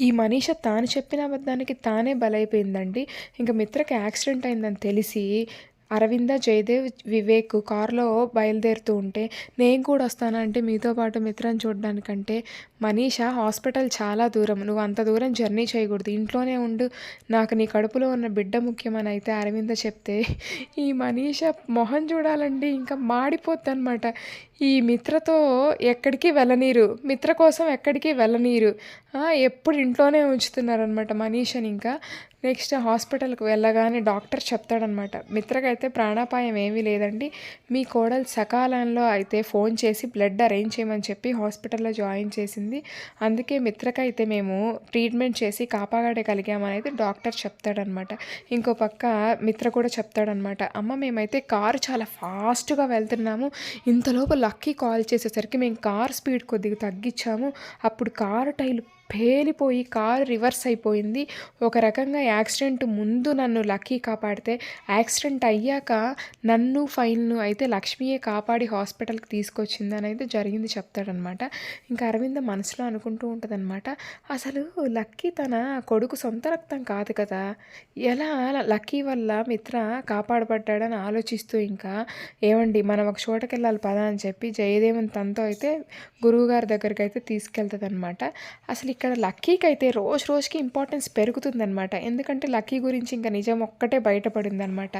ఈ మనీష తాను చెప్పిన అబద్ధానికి తానే బలైపోయిందండి. ఇంక మిత్రకి యాక్సిడెంట్ అయిందని తెలిసి అరవింద జయదేవ్ వివేక్ కారులో బయలుదేరుతూ ఉంటే నేను కూడా వస్తానంటే మీతో పాటు మిత్రని చూడడానికంటే మనీష హాస్పిటల్ చాలా దూరం. నువ్వు అంత దూరం జర్నీ చేయకూడదు. ఇంట్లోనే ఉండు. నాకు నీ కడుపులో ఉన్న బిడ్డ ముఖ్యమని అయితే అరవింద చెప్తే ఈ మనీష మొహం చూడాలండి. ఇంకా మాడిపోద్ది అనమాట ఈ మిత్రతో ఎక్కడికి వెళ్ళనీరు. మిత్ర కోసం ఎక్కడికి వెళ్ళనీరు. ఎప్పుడు ఇంట్లోనే ఉంచుతున్నారనమాట మనీషని ఇంకా. నెక్స్ట్ హాస్పిటల్కి వెళ్ళగానే డాక్టర్ చెప్తాడనమాట మిత్రకైతే ప్రాణాపాయం ఏమీ లేదండి. మీ కోడలు సకాలంలో అయితే ఫోన్ చేసి బ్లడ్ అరేంజ్ చేయమని చెప్పి హాస్పిటల్లో జాయిన్ చేసింది. అందుకే మిత్రకైతే మేము ట్రీట్మెంట్ చేసి కాపాడగలిగామని అయితే డాక్టర్ చెప్తాడనమాట. ఇంకో పక్క మిత్ర కూడా చెప్తాడనమాట అమ్మ మేమైతే కారు చాలా ఫాస్ట్గా వెళ్తున్నాము. ఇంతలోపు లక్కీ కాల్ చేసేసరికి మేము కార్ స్పీడ్ కొద్దిగా తగ్గించాము. అప్పుడు కారు టైలు పేలిపోయి కారు రివర్స్ అయిపోయింది. ఒక రకంగా యాక్సిడెంట్ ముందు నన్ను లక్కీ కాపాడితే యాక్సిడెంట్ అయ్యాక నన్ను ఫైల్ను అయితే లక్ష్మీయే కాపాడి హాస్పిటల్కి తీసుకొచ్చింది అని అయితే జరిగింది చెప్తాడనమాట. ఇంకా అరవింద మనసులో అనుకుంటూ ఉంటుందన్నమాట అసలు లక్కీ తన కొడుకు సొంత రక్తం కాదు కదా ఎలా లక్కీ వల్ల మిత్ర కాపాడబడ్డాడని ఆలోచిస్తూ ఇంకా ఏమండి మనం ఒక చోటకి వెళ్ళాలి పదా అని చెప్పి జయదేవన్ తనతో అయితే గురువుగారి దగ్గరికి అయితే తీసుకెళ్తుంది అనమాట అసలు ఇక్కడ లక్కీకి అయితే రోజు రోజుకి ఇంపార్టెన్స్ పెరుగుతుందనమాట ఎందుకంటే లక్కీ గురించి ఇంకా నిజం ఒక్కటే బయటపడింది అనమాట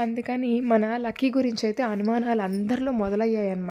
అందుకని మన లక్కీ గురించి అయితే అనుమానాలు అందరిలో మొదలయ్యాయి